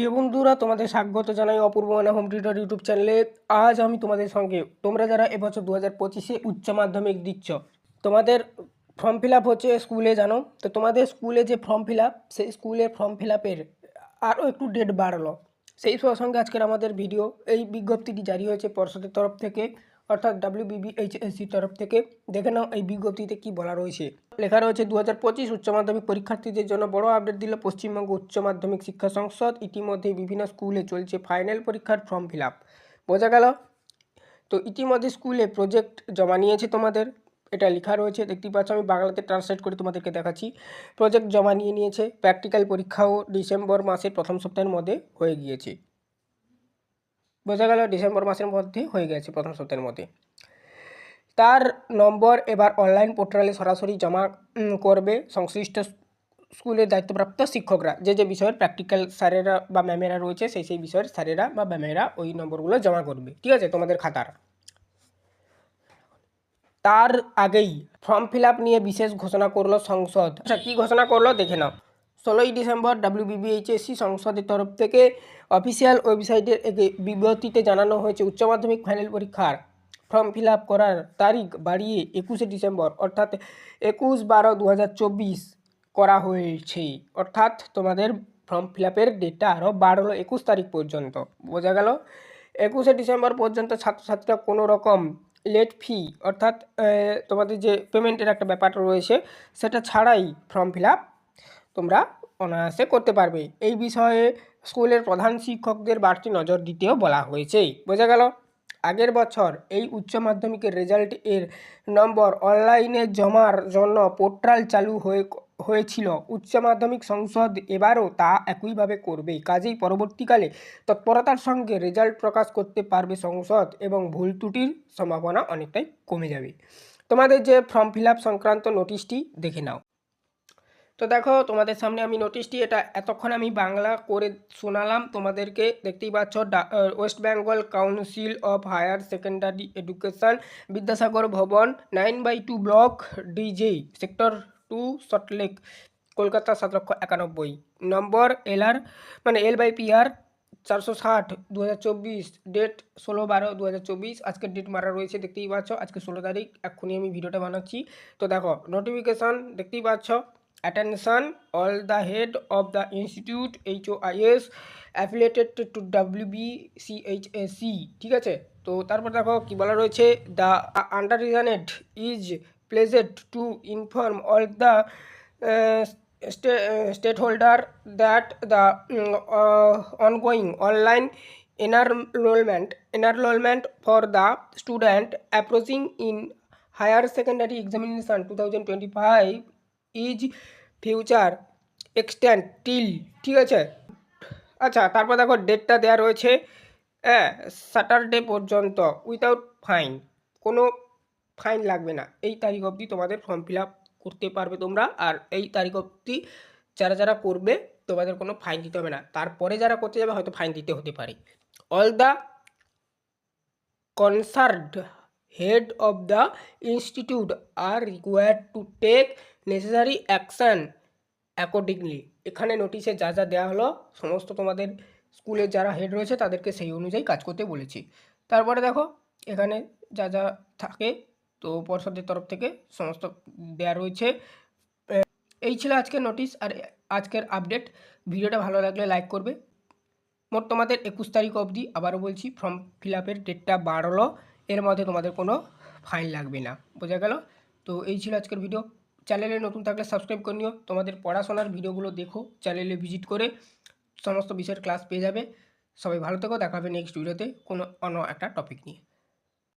প্রিয় বন্ধুরা, তোমাদের স্বাগত জানাই Apurba Mana home tutor YouTube চ্যানেলে। আজ আমি তোমাদের সঙ্গে, তোমরা যারা এবছর দু হাজার পঁচিশে উচ্চ মাধ্যমিক দিচ্ছ, তোমাদের ফর্ম ফিল আপ হচ্ছে স্কুলে, জানো? তো তোমাদের স্কুলে যে ফর্ম ফিল আপ সেই স্কুলের ফর্ম ফিল আপের আরও একটু ডেট বাড়লো। সেই সঙ্গে আজকের আমাদের ভিডিও এই বিজ্ঞপ্তিটি জারি হয়েছে পর্ষদের তরফ থেকে। অর্থাৎ ডাব্লিউবিবিএইচএসসির তরফ থেকে। দেখে নাও এই বিজ্ঞপ্তিতে কি বলা রয়েছে। লেখা রয়েছে দু হাজার পঁচিশ উচ্চ মাধ্যমিক পরীক্ষার্থীদের জন্য বড় আপডেট দিল পশ্চিমবঙ্গ উচ্চ মাধ্যমিক শিক্ষা সংসদ। ইতিমধ্যে বিভিন্ন স্কুলে চলছে ফাইনাল পরীক্ষার ফর্ম ফিল আপ। বোঝা গেল? তো ইতিমধ্যে স্কুলে প্রজেক্ট জমা নিয়েছে তোমাদের। এটা লেখা রয়েছে, দেখতেই পাচ্ছ, আমি বাংলাতে ট্রান্সলেট করে তোমাদেরকে দেখাচ্ছি। প্রজেক্ট জমা নিয়ে নিয়েছে, প্র্যাকটিক্যাল পরীক্ষাও ডিসেম্বর মাসের প্রথম সপ্তাহের মধ্যে হয়ে গিয়েছে। বোঝা গেল ডিসেম্বর মাসের মধ্যে হয়ে গেছে প্রথম সপ্তাহের মধ্যে। তার নম্বর এবার অনলাইন পোর্টালে সরাসরি জমা করবে সংশ্লিষ্ট স্কুলের দায়িত্বপ্রাপ্ত শিক্ষকরা। যে যে বিষয়ের প্র্যাকটিক্যাল স্যারেরা বা ম্যামেরা রয়েছে, সেই সেই বিষয়ের স্যারেরা বা ম্যামেরা ওই নম্বরগুলো জমা করবে। ঠিক আছে? তোমাদের খাতার। তার আগেই ফর্ম ফিল নিয়ে বিশেষ ঘোষণা করল সংসদ। আচ্ছা কী ঘোষণা করল? দেখে নাও। ষোলোই ডিসেম্বর ডাব্লিউবিবিএইচএসসি সংসদের তরফ থেকে অফিসিয়াল ওয়েবসাইটের একটি বিজ্ঞপ্তিতে জানানো হয়েছে, উচ্চ মাধ্যমিক ফাইনাল পরীক্ষার ফর্ম ফিল আপ করার তারিখ বাড়িয়ে একুশে ডিসেম্বর, অর্থাৎ একুশ বারো দু করা হয়েছে। অর্থাৎ তোমাদের ফর্ম ফিল আপের ডেটটা আরও বাড়লো একুশ তারিখ পর্যন্ত। বোঝা গেল? একুশে ডিসেম্বর পর্যন্ত ছাত্রছাত্রীরা কোনো রকম লেট ফি অর্থাৎ তোমাদের যে পেমেন্টের একটা ব্যাপার রয়েছে, সেটা ছাড়াই ফর্ম ফিল আপ তোমরা অনায়াসে করতে পারবে। এই বিষয়ে স্কুলের প্রধান শিক্ষকদের বাড়তি নজর দিতেও বলা হয়েছে। বোঝা গেল, আগের বছর এই উচ্চ মাধ্যমিকের রেজাল্ট এর নম্বর অনলাইনে জমার জন্য পোর্টাল চালু হয়ে, হয়েছিল। উচ্চ মাধ্যমিক সংসদ এবারও তা একইভাবে করবে। কাজেই পরবর্তীকালে তৎপরতার সঙ্গে রেজাল্ট প্রকাশ করতে পারবে সংসদ এবং ভুল ত্রুটির সম্ভাবনা অনেকটাই কমে যাবে। তোমাদের যে ফর্ম ফিল সংক্রান্ত নোটিশটি দেখে নাও। তো দেখো, তোমাদের সামনে আমি নোটিশটি এটা এতক্ষণ আমি বাংলা করে শোনালাম। তোমাদেরকে দেখতেই পাচ্ছ West Bengal Council of Higher Secondary Education Vidyasagar Bhavan nine by two block DJ sector two Salt Lake Kolkata সাত লক্ষ একানব্বই। নম্বর এল আর মানে এল বাই পিআর চারশো ষাট দু চব্বিশ ডেট ষোলো বারো দু চব্বিশ। আজকের ডেট মারা রয়েছে, দেখতেই পাচ্ছ, আজকে ষোলো তারিখ, এক্ষুনি আমি ভিডিওটা বানাচ্ছি। তো দেখো নোটিফিকেশান দেখতেই পাচ্ছ attention all the head of the institute HOIS affiliated to WBCHSC ঠিক আছে তো তারপর দেখো কি বলা রয়েছে the undersigned is pleased to inform all the stakeholder that the ongoing online enrollment enrollment for the student approaching in higher secondary examination 2025 is further extend till, ঠিক আছে? আচ্ছা তারপর দেখো ডেটটা দেওয়া রয়েছে হ্যাঁ স্যাটারডে পর্যন্ত উইথাউট ফাইন, কোনো ফাইন লাগবে না। এই তারিখ অবধি তোমাদের ফর্ম ফিল করতে পারবে তোমরা, আর এই তারিখ অবধি যারা যারা করবে, তোমাদের কোনো ফাইন দিতে হবে না। তারপরে যারা করতে যাবে, হয়তো ফাইন দিতে হতে পারে। All the concerned head of the institute are required to take necessary action accordingly এখানে নোটিশে যা যা দেওয়া হলো, সমস্ত তোমাদের স্কুলের যারা হেড রয়েছে, তাদেরকে সেই অনুযায়ী কাজ করতে বলেছি। তারপরে দেখো, এখানে যা যা থাকে, তো পর্ষদের তরফ থেকে সমস্ত দেওয়া রয়েছে। এই ছিল আজকের নোটিশ আর আজকের আপডেট ভিডিওটা ভালো লাগলে লাইক করবে। মোট তোমাদের একুশ তারিখ অবধি, আবারও বলছি ফর্ম ফিল আপের ডেটটা বাড়লো। এর মধ্যে তোমাদের কোনো ফাইন লাগবে না। বোঝা গেল? তো এই ছিল আজকের ভিডিও চ্যানেলে নতুন থাকলে সাবস্ক্রাইব করে নিও। তোমাদের পড়াশোনার ভিডিওগুলো দেখো, চ্যানেলে ভিজিট করে সমস্ত বিষয়ের ক্লাস পেয়ে যাবে। সবাই ভালো থেকো, দেখা হবে নেক্সট ভিডিওতে কোনো অন্য একটা টপিক নিয়ে।